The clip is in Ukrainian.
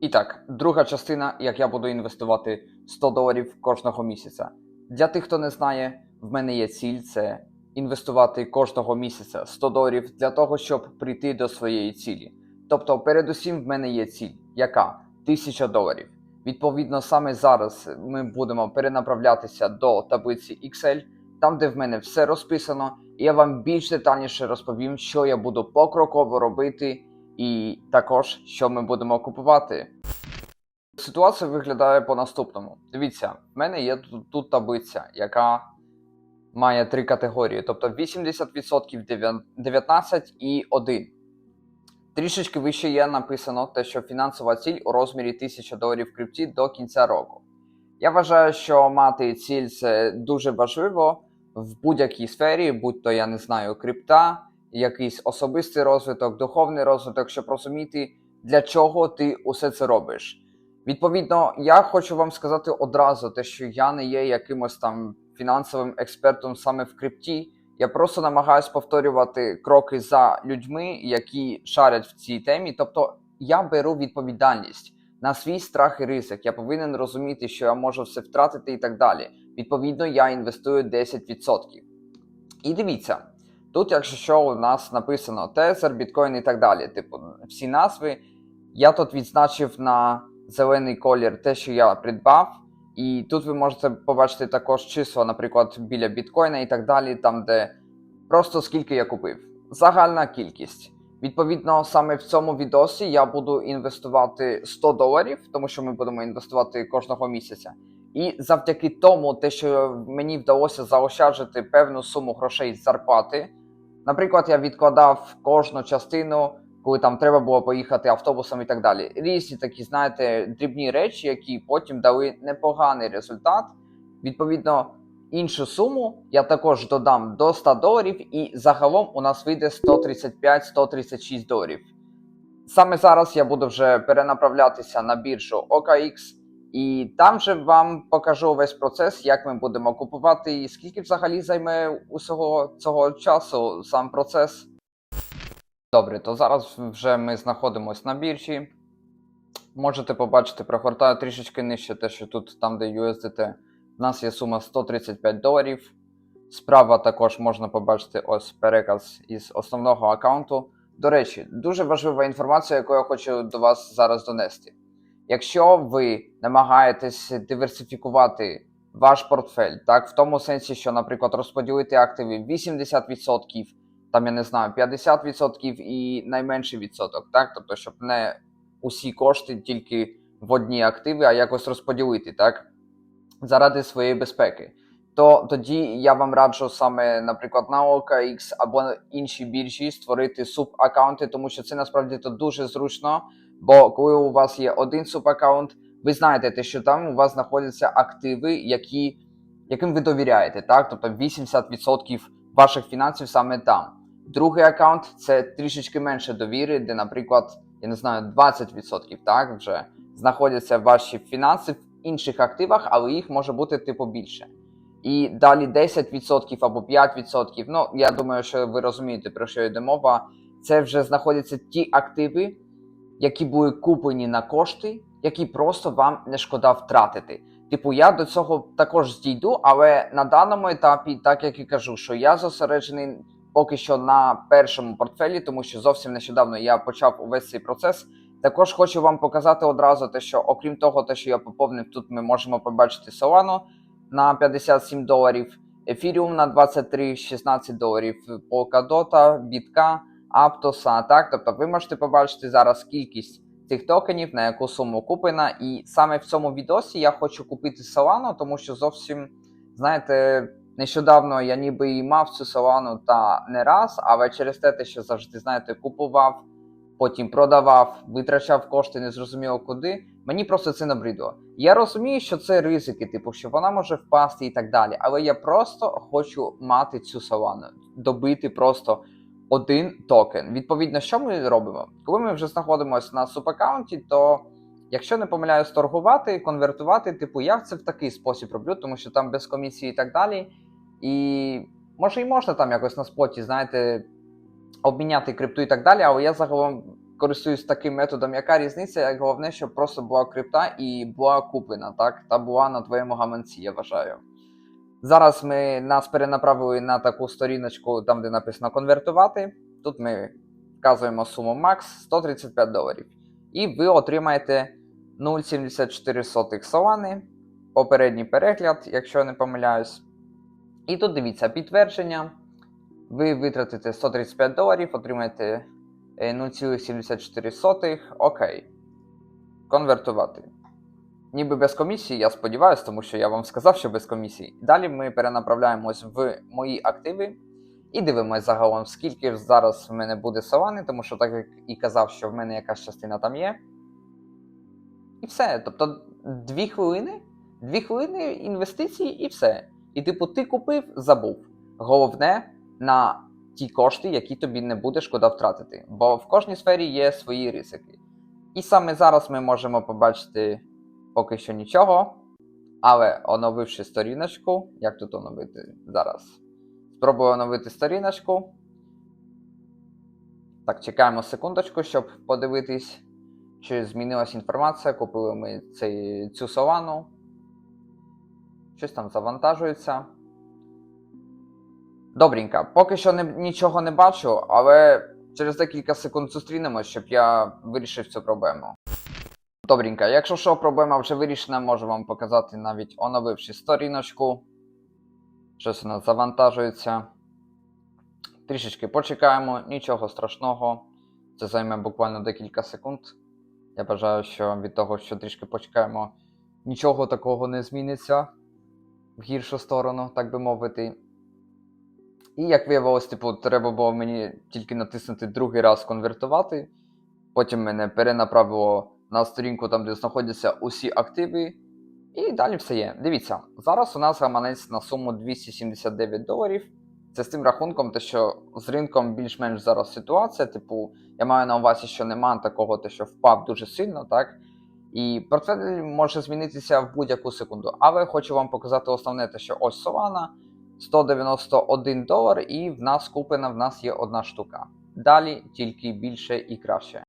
І так, друга частина, як я буду інвестувати 100 доларів кожного місяця. Для тих, хто не знає, в мене є ціль це інвестувати кожного місяця 100 доларів для того, щоб прийти до своєї цілі. Тобто, передусім, в мене є ціль, яка 1000 доларів. Відповідно, саме зараз ми будемо перенаправлятися до таблиці Excel, там, де в мене все розписано, і я вам більш детальніше розповім, що я буду покроково робити, і також що ми будемо купувати. Ситуація виглядає по наступному. Дивіться, в мене є тут, тут таблиця, яка має три категорії, тобто 80%, 19 і 1. Трішечки вище є написано те, що фінансова ціль у розмірі 1000 доларів в крипті до кінця року. Я вважаю, що мати ціль це дуже важливо в будь-якій сфері, будь то я не знаю, крипта, якийсь особистий розвиток, духовний розвиток, щоб розуміти, для чого ти усе це робиш. Відповідно, я хочу вам сказати одразу, те, що я не є якимось там фінансовим експертом саме в крипті. Я просто намагаюся повторювати кроки за людьми, які шарять в цій темі. Тобто я беру відповідальність на свій страх і ризик. Я повинен розуміти, що я можу все втратити і так далі. Відповідно, я інвестую 10%. І дивіться, тут, якщо що у нас написано Тезер, біткоін і так далі. Типу, всі назви. Я тут відзначив на зелений колір те, що я придбав. І тут ви можете побачити також числа, наприклад, біля біткоїна і так далі, там де просто скільки я купив. Загальна кількість. Відповідно, саме в цьому відосі я буду інвестувати 100 доларів, тому що ми будемо інвестувати кожного місяця. І завдяки тому, те, що мені вдалося заощаджити певну суму грошей з зарплати. Наприклад, я відкладав кожну частину, коли там треба було поїхати автобусом і так далі. Різні такі, знаєте, дрібні речі, які потім дали непоганий результат. Відповідно, іншу суму я також додам до 100 доларів, і загалом у нас вийде 135-136 доларів. Саме зараз я буду вже перенаправлятися на біржу OKX, і там же вам покажу весь процес, як ми будемо купувати, і скільки взагалі займе усього цього часу сам процес. Добре, то зараз вже ми знаходимося на біржі. Можете побачити, прогортаю трішечки нижче, те, що тут, там, де USDT, в нас є сума 135 доларів. Справа також можна побачити ось переказ із основного аккаунту. До речі, дуже важлива інформація, яку я хочу до вас зараз донести. Якщо ви намагаєтесь диверсифікувати ваш портфель, так, в тому сенсі, що, наприклад, розподілити активи 80%, там я не знаю, 50% і найменший відсоток, так? Тобто, щоб не усі кошти тільки в одні активи, а якось розподілити, так? Заради своєї безпеки. То тоді я вам раджу саме, наприклад, на OKX або інші біржі створити субаккаунти, тому що це насправді то дуже зручно. Бо коли у вас є один субаккаунт, ви знаєте, те, що там у вас знаходяться активи, які, яким ви довіряєте, так? Тобто 80% ваших фінансів саме там. Другий аккаунт це трішечки менше довіри, де, наприклад, я не знаю, 20% так вже знаходяться ваші фінанси в інших активах, але їх може бути типу більше. І далі 10% або 5%. Ну, я думаю, що ви розумієте, про що йде мова. Це вже знаходяться ті активи, які були куплені на кошти, які просто вам не шкода втратити. Типу, я до цього також дійду, але на даному етапі, так як і кажу, що я зосереджений поки що на першому портфелі, тому що зовсім нещодавно я почав увесь цей процес. Також хочу вам показати одразу те, що окрім того, те, що я поповнив, тут ми можемо побачити Solano на 57 доларів, Ethereum на 23-16 доларів, Polkadot, Біtka, Aptos, так, тобто ви можете побачити зараз кількість цих токенів, на яку суму куплена. І саме в цьому відосі я хочу купити Solano, тому що зовсім, знаєте, нещодавно я ніби і мав цю Solano та не раз, але через те, що завжди, знаєте, купував, потім продавав, витрачав кошти, не зрозуміло куди. Мені просто це набридло. Я розумію, що це ризики, типу, що вона може впасти і так далі. Але я просто хочу мати цю Solano, добити просто один токен. Відповідно, що ми робимо? Коли ми вже знаходимося на субаккаунті, то якщо не помиляюсь, торгувати, конвертувати, типу, я це в такий спосіб роблю, тому що там без комісії і так далі. І може і можна там якось на споті, знаєте, обміняти крипту і так далі, але я загалом користуюсь таким методом. Яка різниця? Як головне, щоб просто була крипта і була куплена, так? Та була на твоєму гаманці, я вважаю. Зараз ми нас перенаправили на таку сторіночку, там де написано конвертувати. Тут ми вказуємо суму max 135 доларів. І ви отримаєте 0,74 солани, попередній перегляд, якщо я не помиляюсь. І тут дивіться, підтвердження. Ви витратите 135 доларів, отримаєте е, 0,74. Окей. Конвертувати. Ніби без комісії, я сподіваюся, тому що я вам сказав, що без комісії. Далі ми перенаправляємось в мої активи і дивимося загалом, скільки зараз в мене буде солани, тому що, так як і казав, що в мене якась частина там є. І все. Тобто, дві хвилини, дві хвилини інвестиції і все. І, типу, ти купив, забув. Головне на ті кошти, які тобі не буде шкода втратити. Бо в кожній сфері є свої ризики. І саме зараз ми можемо побачити поки що нічого. Але оновивши сторіночку, як тут оновити зараз? Спробую оновити сторіночку. Так, чекаємо секундочку, щоб подивитись, чи змінилась інформація. Купили ми цей, цю солану. Щось там завантажується. Добренько, поки що не, нічого не бачу, але через декілька секунд зустрінемось, щоб я вирішив цю проблему. Добренько, якщо що, проблема вже вирішена, можу вам показати навіть оновивши сторіночку. Щось у нас завантажується. Трішечки почекаємо, нічого страшного. Це займе буквально декілька секунд. Я бажаю, що від того, що трішки почекаємо, нічого такого не зміниться в гіршу сторону, так би мовити. І як виявилось, типу, треба було мені тільки натиснути другий раз конвертувати. Потім мене перенаправило на сторінку, там, де знаходяться усі активи. І далі все є. Дивіться, зараз у нас гаманець на суму 279 доларів. Це з тим рахунком, те, що з ринком більш-менш зараз ситуація. Типу, я маю на увазі, що немає такого, те, що впав дуже сильно, так? І портфель може змінитися в будь-яку секунду. Але хочу вам показати основне те, що ось Solana 191 долар, і в нас куплена в нас є одна штука. Далі тільки більше і краще.